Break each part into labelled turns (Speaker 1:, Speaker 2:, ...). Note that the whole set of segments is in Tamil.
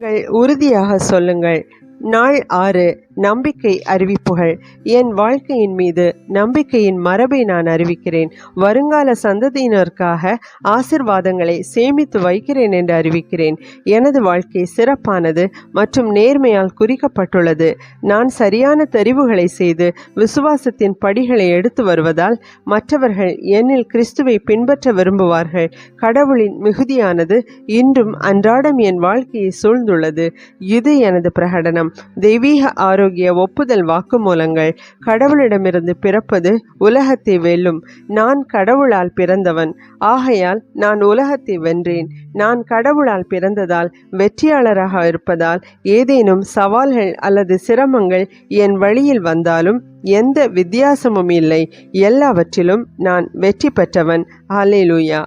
Speaker 1: நீங்கள் உறுதியாக சொல்லுங்கள். நாள் ஆறு நம்பிக்கை அறிவிப்புகள். என் வாழ்க்கையின் மீது நம்பிக்கையின் மரபை நான் அறிவிக்கிறேன். வருங்கால சந்ததியினருக்காக ஆசிர்வாதங்களை சேமித்து வைக்கிறேன் என்று அறிவிக்கிறேன். எனது வாழ்க்கை சிறப்பானது மற்றும் நேர்மையால் குறிக்கப்பட்டுள்ளது. நான் சரியான தெரிவுகளை செய்து விசுவாசத்தின் படிகளை எடுத்து வருவதால் மற்றவர்கள் என்னில் கிறிஸ்துவை பின்பற்ற விரும்புவார்கள். கடவுளின் மிகுதியானது இன்றும் அன்றாடம் என் வாழ்க்கையை சூழ்ந்துள்ளது. இது எனது பிரகடனம். தெய்வீக ஆரோக்கிய ஒப்புதல் வாக்குமூலங்கள் கடவுளிடமிருந்து பிறப்பது உலகத்தை வெல்லும். நான் கடவுளால் பிறந்தவன். ஆகையால் நான் உலகத்தை வென்றேன். நான் கடவுளால் பிறந்ததால் வெற்றியாளராக இருப்பதால் ஏதேனும் சவால்கள் அல்லது சிரமங்கள் என் வழியில் வந்தாலும் எந்த வித்தியாசமும் இல்லை. எல்லாவற்றிலும் நான் வெற்றி பெற்றவன். அலேலூயா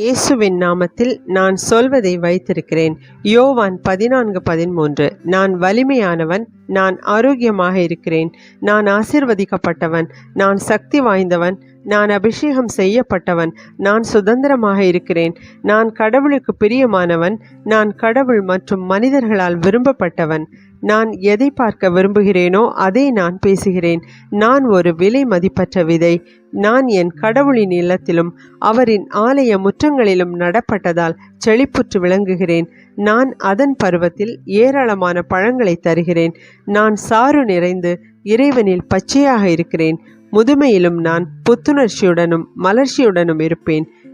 Speaker 1: இயேசுவின் நாமத்தில் நான் சொல்வதை வைத்திருக்கிறேன். யோவான் பதினான்கு பதிமூன்று. நான் வலிமையானவன் நான் ஆரோக்கியமாக இருக்கிறேன். நான் ஆசிர்வதிக்கப்பட்டவன் நான் சக்தி வாய்ந்தவன் நான் அபிஷேகம் செய்யப்பட்டவன் நான் சுதந்திரமாக இருக்கிறேன். நான் கடவுளுக்கு பிரியமானவன் நான் கடவுள் மற்றும் மனிதர்களால் விரும்பப்பட்டவன். நான் எதை பார்க்க விரும்புகிறேனோ அதை நான் பேசுகிறேன். நான் ஒரு விலை மதிப்பற்ற விதை. நான் என் கடவுளின் இல்லத்திலும் அவரின் ஆலய முற்றங்களிலும் நடப்பட்டதால் செழிப்புற்று விளங்குகிறேன். நான் அதன் பருவத்தில் ஏராளமான பழங்களை தருகிறேன். நான் சாறு நிறைந்து இறைவனில் பச்சையாக இருக்கிறேன். முதுமையிலும் நான் புத்துணர்ச்சியுடனும் மலர்ச்சியுடனும் இருப்பேன்.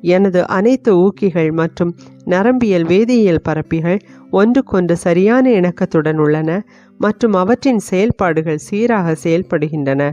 Speaker 1: எனது அனைத்து ஊக்கிகள் மற்றும் நரம்பியல் வேதியியல் பரப்பிகள் ஒன்றுக்கொன்று சரியான இணக்கத்துடன் உள்ளன மற்றும் அவற்றின் செயல்பாடுகள் சீராக செயல்படுகின்றன.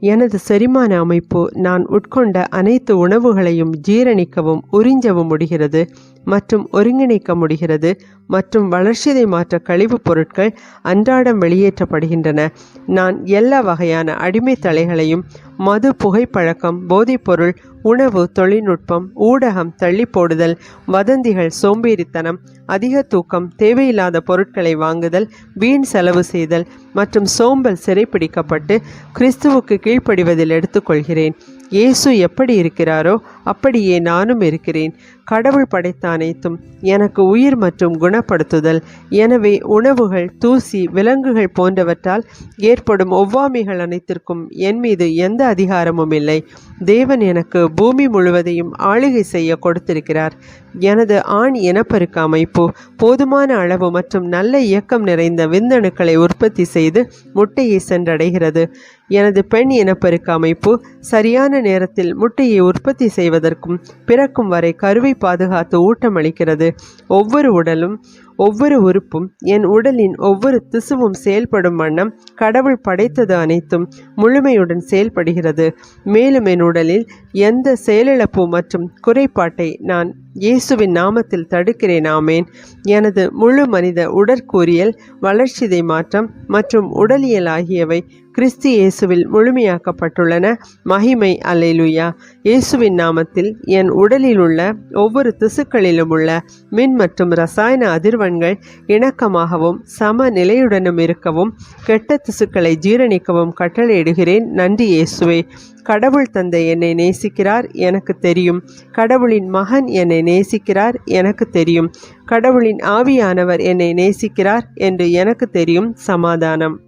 Speaker 1: எனது செரிமான அமைப்பு நான் உட்கொண்ட அனைத்து உணவுகளையும் ஜீரணிக்கவும் உறிஞ்சவும் முடிகிறது. மற்றும் ஒருங்கிணைக்க முடிகிறது. மற்றும் வளர்ச்சிதை மாற்ற கழிவுப் பொருட்கள் அன்றாடம் வெளியேற்றப்படுகின்றன. நான் எல்லா வகையான அடிமை தலைகளையும் மது புகைப்பழக்கம் போதைப்பொருள் உணவு தொழில்நுட்பம் ஊடகம் தள்ளி போடுதல் வதந்திகள் சோம்பேறித்தனம் அதிக தூக்கம் தேவையில்லாத பொருட்களை வாங்குதல் வீண் செலவு செய்தல் மற்றும் சோம்பல் சிறைப்பிடிக்கப்பட்டு கிறிஸ்துவுக்கு கீழ்ப்படிவதில் எடுத்துக்கொள்கிறேன். இயேசு எப்படி இருக்கிறாரோ அப்படியே நானும் இருக்கிறேன். கடவுள் படைத்த அனைத்தும் எனக்கு உயிர் மற்றும் குணப்படுத்துதல். எனவே உணவுகள் தூசி விலங்குகள் போன்றவற்றால் ஏற்படும் ஒவ்வாமைகள் அனைத்திற்கும் என் மீது எந்த அதிகாரமும் இல்லை. தேவன் எனக்கு பூமி முழுவதையும் ஆளுகை செய்ய கொடுத்திருக்கிறார். எனது ஆண் இனப்பெருக்க அமைப்பு போதுமான அளவு மற்றும் நல்ல இயக்கம் நிறைந்த விந்தணுக்களை உற்பத்தி செய்து முட்டையை சென்றடைகிறது. எனது பெண் இனப்பெருக்க அமைப்பு சரியான நேரத்தில் முட்டையை உற்பத்தி செய்வதற்கும் பிறக்கும் வரை கருவை பாதுகாத்து ஊட்டமளிக்கிறது. ஒவ்வொரு உடலும் ஒவ்வொரு உறுப்பும் என் உடலின் ஒவ்வொரு திசுவும் செயல்படும் வண்ணம் கடவுள் படைத்தது அனைத்தும் முழுமையுடன் செயல்படுகிறது. மேலும் என் உடலில் எந்த செயலிழப்பு மற்றும் குறைபாட்டை நான் இயேசுவின் நாமத்தில் தடுக்கிறேன். ஆமேன். எனது முழு மனித உடற்கூறியல் வளர்ச்சிதை மாற்றம் மற்றும் உடலியல் ஆகியவை கிறிஸ்து இயேசுவில் முழுமையாக்கப்பட்டுள்ளன. மகிமை அலைலுயா இயேசுவின் நாமத்தில் என் உடலில் உள்ள ஒவ்வொரு திசுக்களிலும் உள்ள மின் மற்றும் ரசாயன அதிர்வெண்கள் இணக்கமாகவும் சம நிலையுடனும் இருக்கவும் கெட்ட திசுக்களை ஜீரணிக்கவும் கட்டளையிடுகிறேன். நன்றி இயேசுவே. கடவுள் தந்தை என்னை நேசிக்கிறார் எனக்கு தெரியும். கடவுளின் மகன் என்னை நேசிக்கிறார் எனக்கு தெரியும். கடவுளின் ஆவியானவர் என்னை நேசிக்கிறார் என்று எனக்கு தெரியும். சமாதானம்.